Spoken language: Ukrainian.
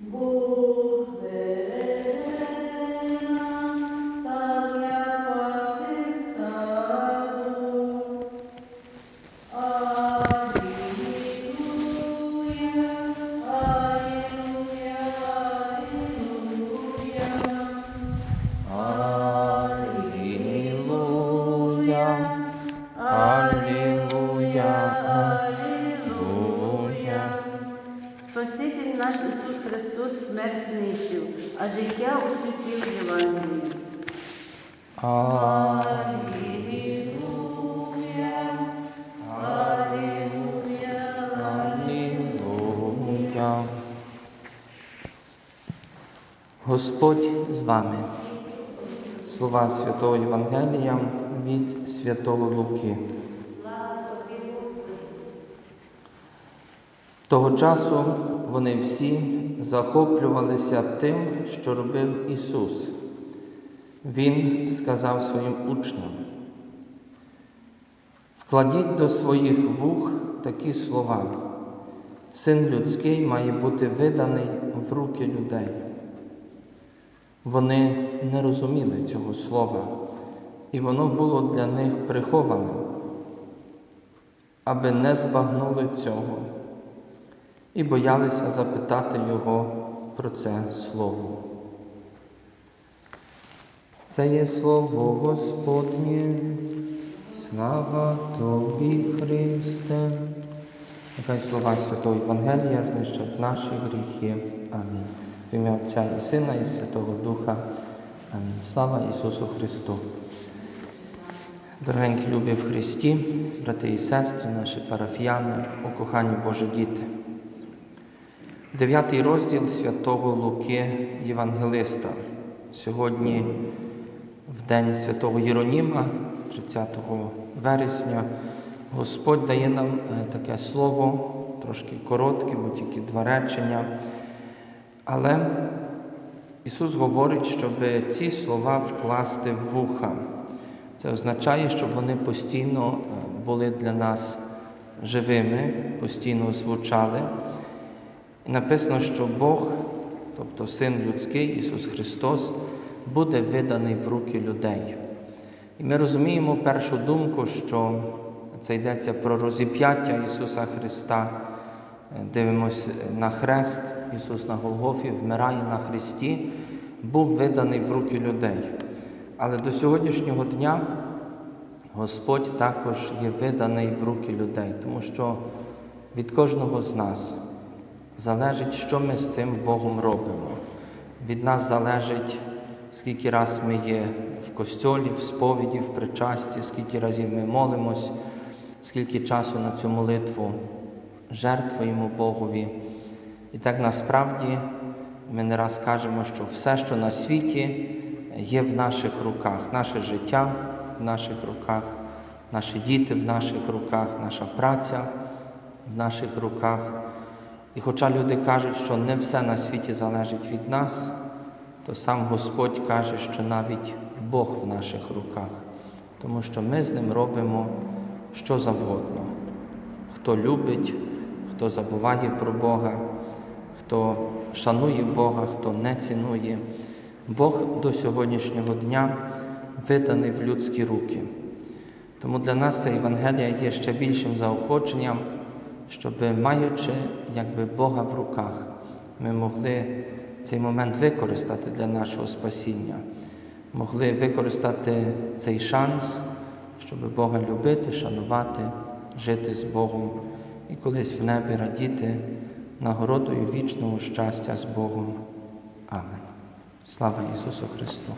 Vos Ісус Христос смерть знищив, а життя усвітив Євангелії. Аллилуйя, аллилуйя, Аллилуйя. Господь з вами. Слова Святого Євангелія від Святого Луки. Того часу вони всі захоплювалися тим, що робив Ісус. Він сказав своїм учням: Вкладіть до своїх вух такі слова. Син людський має бути виданий в руки людей. Вони не розуміли цього слова, і воно було для них прихованим, аби не збагнули цього, і боялися запитати його про це слово. Це є слово Господнє, слава Тобі, Христе. Нехай слова Святого Євангелія знищать наші гріхи. Амінь. В ім'я Отця і Сина, і Святого Духа. Амінь. Слава Ісусу Христу. Дорогенькі любі в Христі, брати і сестри, наші парафіяни, о кохані Божі діти. Дев'ятий розділ святого Луки Євангелиста. Сьогодні, в день святого Єроніма, 30 вересня, Господь дає нам е, таке слово, трошки коротке, бо тільки два речення. Але Ісус говорить, щоб ці слова вкласти в вуха. Це означає, щоб вони постійно е, були для нас живими, постійно звучали. Написано, що Бог, тобто Син людський, Ісус Христос, буде виданий в руки людей. І ми розуміємо першу думку, що це йдеться про розіп'яття Ісуса Христа. Дивимося на хрест, Ісус на Голгофі вмирає на Христі, був виданий в руки людей. Але до сьогоднішнього дня Господь також є виданий в руки людей, тому що від кожного з нас залежить, що ми з цим Богом робимо. Від нас залежить, скільки раз ми є в костьолі, в сповіді, в причасті, скільки разів ми молимось, скільки часу на цю молитву жертвуємо Богові. І так насправді ми не раз кажемо, що все, що на світі, є в наших руках, наше життя в наших руках, наші діти в наших руках, наша праця в наших руках. І хоча люди кажуть, що не все на світі залежить від нас, то сам Господь каже, що навіть Бог в наших руках, тому що ми з ним робимо що завгодно. Хто любить, хто забуває про Бога, хто шанує Бога, хто не цінує. Бог до сьогоднішнього дня виданий в людські руки. Тому для нас ця Євангелія є ще більшим заохоченням, щоб, маючи якби Бога в руках, ми могли цей момент використати для нашого спасіння, могли використати цей шанс, щоб Бога любити, шанувати, жити з Богом і колись в небі радіти нагородою вічного щастя з Богом. Амен. Слава Ісусу Христу!